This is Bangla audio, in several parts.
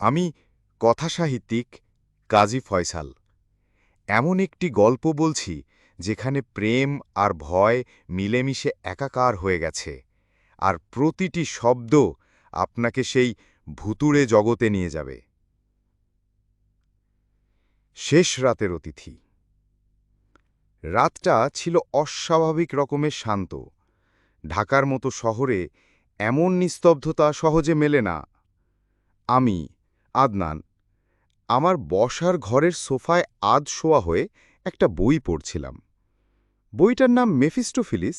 আমি কথাসাহিত্যিক কাজী ফয়সাল। এমন একটি গল্প বলছি যেখানে প্রেম আর ভয় মিলেমিশে একাকার হয়ে গেছে, আর প্রতিটি শব্দ আপনাকে সেই ভুতুড়ে জগতে নিয়ে যাবে। শেষ রাতের অতিথি। রাতটা ছিল অস্বাভাবিক রকমের শান্ত। ঢাকার মতো শহরে এমন নিস্তব্ধতা সহজে মেলে না। আমি আদনান, আমার বসার ঘরের সোফায় আধ শোয়া হয়ে একটা বই পড়ছিলাম। বইটার নাম মেফিস্টোফিলিস,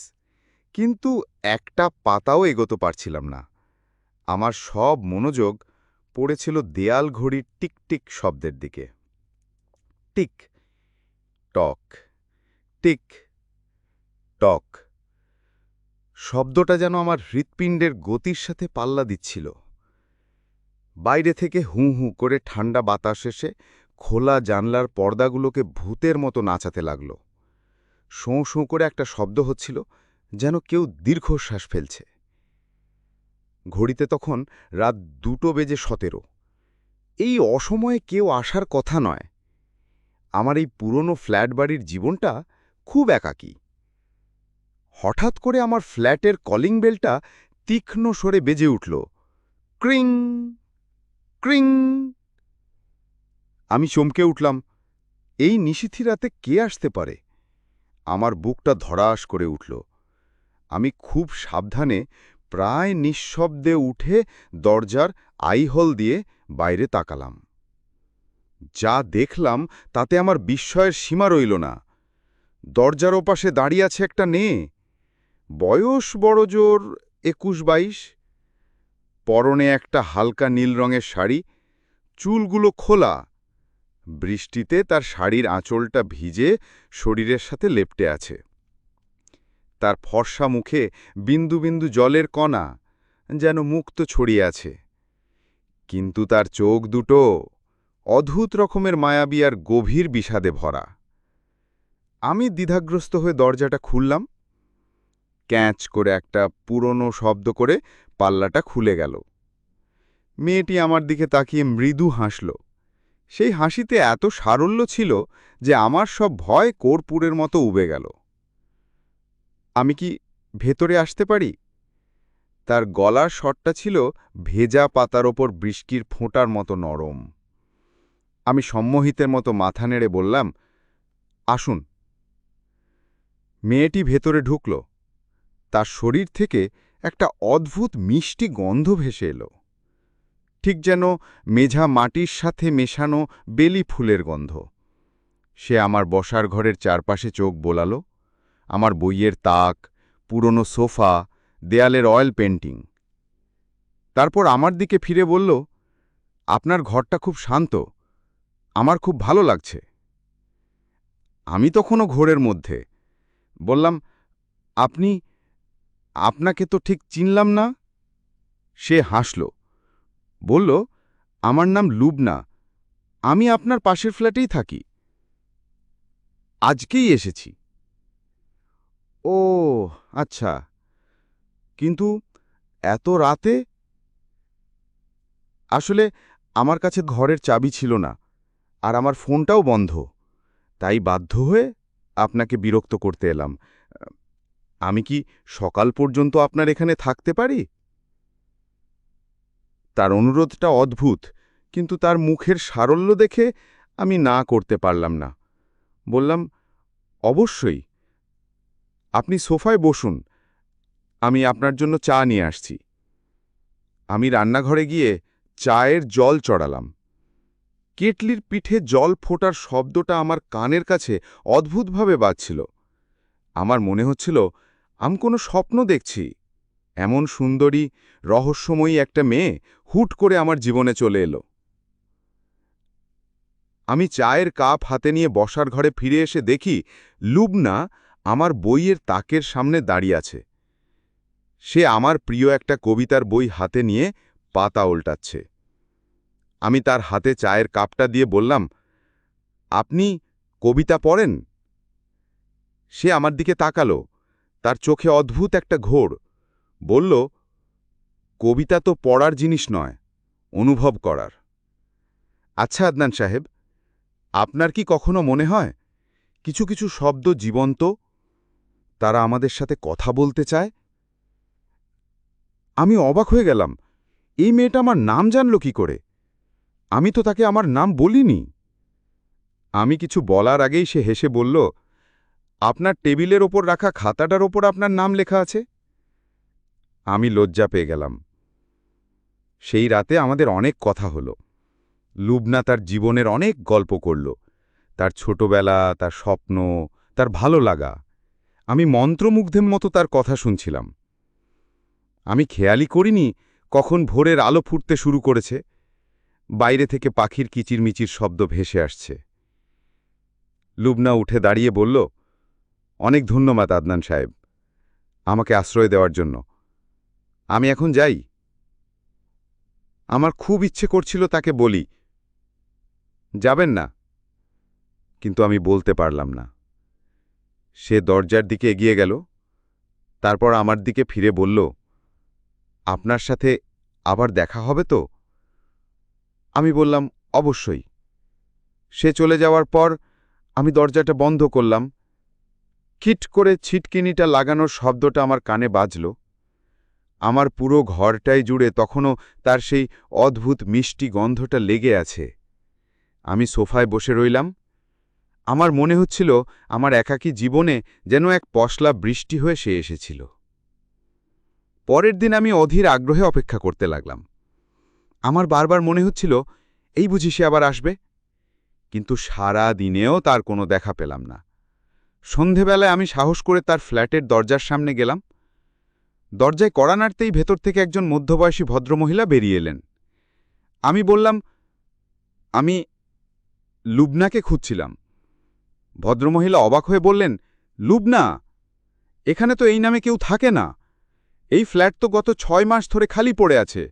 কিন্তু একটা পাতাও এগোতে পারছিলাম না। আমার সব মনোযোগ পড়েছিল দেয়াল ঘড়ির টিকটিক শব্দের দিকে। টিক, টক টিক, টক, শব্দটা যেন আমার হৃৎপিণ্ডের গতির সাথে পাল্লা দিচ্ছিল। বাইরে থেকে হু হু করে ঠান্ডা বাতাস এসে খোলা জানলার পর্দাগুলোকে ভূতের মতো নাচাতে লাগল। শোঁ শোঁ করে একটা শব্দ হচ্ছিল, যেন কেউ দীর্ঘশ্বাস ফেলছে। ঘড়িতে তখন রাত দুটো বেজে সতেরো। এই অসময়ে কেউ আসার কথা নয়। আমার এই পুরনো ফ্ল্যাট বাড়ির জীবনটা খুব একাকী। হঠাৎ করে আমার ফ্ল্যাটের কলিং বেলটা তীক্ষ্ণ সরে বেজে উঠল। ক্রিং! ক্রিং। আমি চমকে উঠলাম, এই নিশিথি রাতে কে আসতে পারে? আমার বুকটা ধরাস করে উঠল। আমি খুব সাবধানে প্রায় নিঃশব্দে উঠে দরজার আইহল দিয়ে বাইরে তাকালাম। যা দেখলাম তাতে আমার বিস্ময়ের সীমা রইল না। দরজার ওপাশে দাঁড়িয়ে আছে একটা নেয়ে। বয়স বড় জোর একুশ বাইশ। পরনে একটা হালকা নীল রঙের শাড়ি, চুলগুলো খোলা। বৃষ্টিতে তার শাড়ির আঁচলটা ভিজে শরীরের সাথে লেপটে আছে। তার ফর্সা মুখে বিন্দু বিন্দু জলের কণা যেন মুক্ত ছড়িয়ে আছে। কিন্তু তার চোখ দুটো অদ্ভুত রকমের মায়াবী আর গভীর বিষাদে ভরা। আমি দ্বিধাগ্রস্ত হয়ে দরজাটা খুললাম। ক্যাঁচ করে একটা পুরনো শব্দ করে পাল্লাটা খুলে গেল। মেয়েটি আমার দিকে তাকিয়ে মৃদু হাসল। সেই হাসিতে এত সারল্য ছিল যে আমার সব ভয় কোরপুরের মতো উবে গেল। আমি কি ভেতরে আসতে পারি? তার গলার শটটা ছিল ভেজা পাতার ওপর বৃষ্টির ফোঁটার মতো নরম। আমি সম্মোহিতের মতো মাথা নেড়ে বললাম, আসুন। মেয়েটি ভেতরে ঢুকল। তার শরীর থেকে একটা অদ্ভুত মিষ্টি গন্ধ ভেসে এলো। ঠিক যেন মেঝা মাটির সাথে মেশানো বেলি ফুলের গন্ধ। সে আমার বসার ঘরের চারপাশে চোখ বোলালো। আমার বইয়ের তাক, পুরনো সোফা, দেয়ালের অয়েল পেন্টিং। তারপর আমার দিকে ফিরে বলল, আপনার ঘরটা খুব শান্ত। আমার খুব ভালো লাগছে। আমি তখনও ঘোরের মধ্যে। বললাম, আপনি আপনাকে তো ঠিক চিনলাম না? সে হাসল। বলল, আমার নাম লুবনা। আমি আপনার পাশের ফ্ল্যাটেই থাকি। আজকেই এসেছি। ও আচ্ছা। কিন্তু এত রাতে? আসলে আমার কাছে ঘরের চাবি ছিল না, আর আমার ফোনটাও বন্ধ। তাই বাধ্য হয়ে আপনাকে বিরক্ত করতে এলাম। আমি কি সকাল পর্যন্ত আপনার এখানে থাকতে পারি? তার অনুরোধটা অদ্ভুত, কিন্তু তার মুখের সারল্য দেখে আমি না করতে পারলাম না। বললাম, অবশ্যই। আপনি সোফায় বসুন, আমি আপনার জন্য চা নিয়ে আসছি। আমি রান্নাঘরে গিয়ে চায়ের জল চড়ালাম। কেটলির পিঠে জল ফোটার শব্দটা আমার কানের কাছে অদ্ভুতভাবে বাজছিল। আমার মনে হচ্ছিল আমি কোনো স্বপ্ন দেখছি। এমন সুন্দরী, রহস্যময়ী একটা মেয়ে হুট করে আমার জীবনে চলে এলো। আমি চায়ের কাপ হাতে নিয়ে বসার ঘরে ফিরে এসে দেখি লুবনা আমার বইয়ের তাকের সামনে দাঁড়িয়ে আছে। সে আমার প্রিয় একটা কবিতার বই হাতে নিয়ে পাতা উল্টাচ্ছে। আমি তার হাতে চায়ের কাপটা দিয়ে বললাম, আপনি কবিতা পড়েন? সে আমার দিকে তাকালো। তার চোখে অদ্ভুত একটা ঘোর। বলল, কবিতা তো পড়ার জিনিস নয়, অনুভব করার। আচ্ছা আদনান সাহেব, আপনার কি কখনো মনে হয়, কিছু কিছু শব্দ জীবন্ত, তারা আমাদের সাথে কথা বলতে চায়? আমি অবাক হয়ে গেলাম, এই মেয়েটা আমার নাম জানল কি করে? আমি তো তাকে আমার নাম বলিনি। আমি কিছু বলার আগেই সে হেসে বলল আপনার টেবিলের ওপর রাখা খাতাটার ওপর আপনার নাম লেখা আছে? আমি লজ্জা পেয়ে গেলাম। সেই রাতে আমাদের অনেক কথা হলো। লুবনা তার জীবনের অনেক গল্প করল। তার ছোটবেলা, তার স্বপ্ন, তার ভালো লাগা। আমি মন্ত্রমুগ্ধের মতো তার কথা শুনছিলাম। আমি খেয়ালি করিনি কখন ভোরের আলো ফুটতে শুরু করেছে। বাইরে থেকে পাখির কিচিরমিচির শব্দ ভেসে আসছে। লুবনা উঠে দাঁড়িয়ে বলল অনেক ধন্যবাদ আদনান সাহেব, আমাকে আশ্রয় দেওয়ার জন্য। আমি এখন যাই। আমার খুব ইচ্ছে করছিল তাকে বলি। যাবেন না। কিন্তু আমি বলতে পারলাম না। সে দরজার দিকে এগিয়ে গেল, তারপর আমার দিকে ফিরে বলল, আপনার সাথে আবার দেখা হবে তো? আমি বললাম, অবশ্যই। সে চলে যাওয়ার পর আমি দরজাটা বন্ধ করলাম। কিট করে ছিটকিনিটা লাগানোর শব্দটা আমার কানে বাজল। আমার পুরো ঘরটাই জুড়ে তখনও তার সেই অদ্ভুত মিষ্টি গন্ধটা লেগে আছে। আমি সোফায় বসে রইলাম। আমার মনে হচ্ছিল আমার একাকী জীবনে যেন এক পশলা বৃষ্টি হয়ে সে এসেছিল। পরের দিন আমি অধীর আগ্রহে অপেক্ষা করতে লাগলাম। আমার বারবার মনে হচ্ছিল, এই বুঝি সে আবার আসবে? কিন্তু সারা দিনেও তার কোনো দেখা পেলাম না। সন্ধেবেলায় আমি সাহস করে তার ফ্ল্যাটের দরজার সামনে গেলাম। দরজায় কড়া নাড়তেই ভেতর থেকে একজন মধ্যবয়সী ভদ্রমহিলা বেরিয়ে এলেন। আমি বললাম, আমি লুবনাকে খুঁজছিলাম। ভদ্রমহিলা অবাক হয়ে বললেন, লুবনা, এখানে তো এই নামে কেউ থাকে না। এই ফ্ল্যাট তো গত ছয় মাস ধরে খালি পড়ে আছে।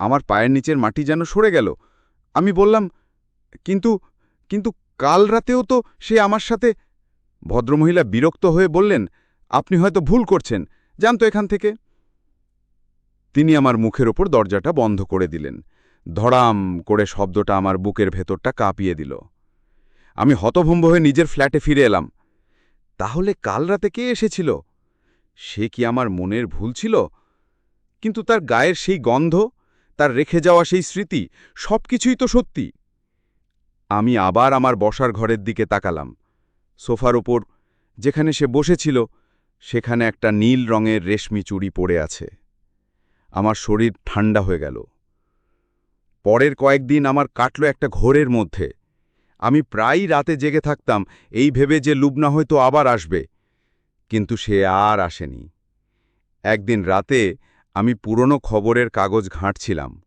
আমার পায়ের নিচের মাটি যেন সরে গেল। আমি বললাম, কিন্তু কিন্তু কাল রাতেও তো সে আমার সাথে ভদ্রমহিলা বিরক্ত হয়ে বললেন, আপনি হয়তো ভুল করছেন। জানতো এখান থেকে। তিনি আমার মুখের ওপর দরজাটা বন্ধ করে দিলেন। ধড়াম করে শব্দটা আমার বুকের ভেতরটা কাঁপিয়ে দিল। আমি হতভম্ব হয়ে নিজের ফ্ল্যাটে ফিরে এলাম। তাহলে কাল রাতে কে এসেছিল? সে কি আমার মনের ভুল ছিল? কিন্তু তার গায়ের সেই গন্ধ, তার রেখে যাওয়া সেই স্মৃতি সব কিছুই তো সত্যি। আমি আবার আমার বসার ঘরের দিকে তাকালাম। সোফার ওপর যেখানে সে বসেছিল, সেখানে একটা নীল রঙের রেশমি চুড়ি পড়ে আছে। আমার শরীর ঠান্ডা হয়ে গেল। পরের কয়েকদিন আমার কাটল একটা ঘোরের মধ্যে। আমি প্রায়ই রাতে জেগে থাকতাম, এই ভেবে যে লুবনা হয়তো আবার আসবে। কিন্তু সে আর আসেনি। একদিন রাতে আমি পুরনো খবরের কাগজ ঘাঁটছিলাম।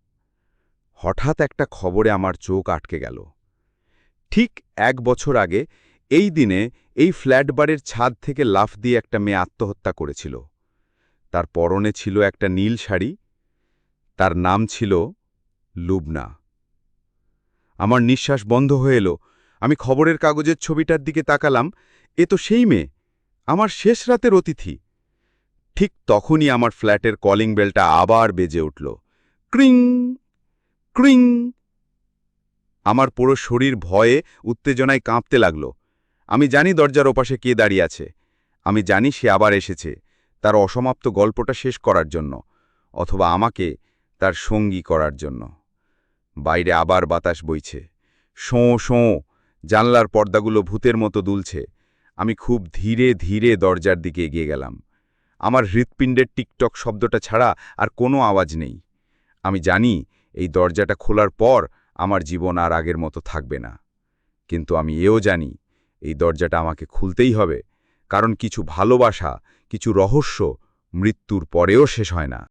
হঠাৎ একটা খবরে আমার চোখ আটকে গেল। ঠিক এক বছর আগে, এই দিনে এই ফ্ল্যাট বাড়ির ছাদ থেকে লাফ দিয়ে একটা মেয়ে আত্মহত্যা করেছিল। তার পরনে ছিল একটা নীল শাড়ি, তার নাম ছিল লুবনা। আমার নিঃশ্বাস বন্ধ হয়ে এলো। আমি খবরের কাগজের ছবিটার দিকে তাকালাম। এ তো সেই মেয়ে, আমার শেষ রাতের অতিথি। ঠিক তখনই আমার ফ্ল্যাটের কলিং বেলটা আবার বেজে উঠল। ক্রিং ক্রিং আমার পুরো শরীর ভয়ে, উত্তেজনায় কাঁপতে লাগল। আমি জানি দরজার ওপাশে কে দাঁড়িয়ে আছে। আমি জানি সে আবার এসেছে, তার অসমাপ্ত গল্পটা শেষ করার জন্য, অথবা আমাকে তার সঙ্গী করার জন্য। বাইরে আবার বাতাস বইছে। শোঁ শোঁ, জানলার পর্দাগুলো ভূতের মতো দুলছে। আমি খুব ধীরে ধীরে দরজার দিকে এগিয়ে গেলাম। আমার হৃৎপিণ্ডের টিকটক শব্দটা ছাড়া আর কোনো আওয়াজ নেই। আমি জানি এই দরজাটা খোলার পর আমার জীবন আর আগের মতো থাকবে না। কিন্তু আমি এও জানি, এই দরজাটা আমাকে খুলতেই হবে, কারণ কিছু ভালোবাসা, কিছু রহস্য মৃত্যুর পরেও শেষ হয় না।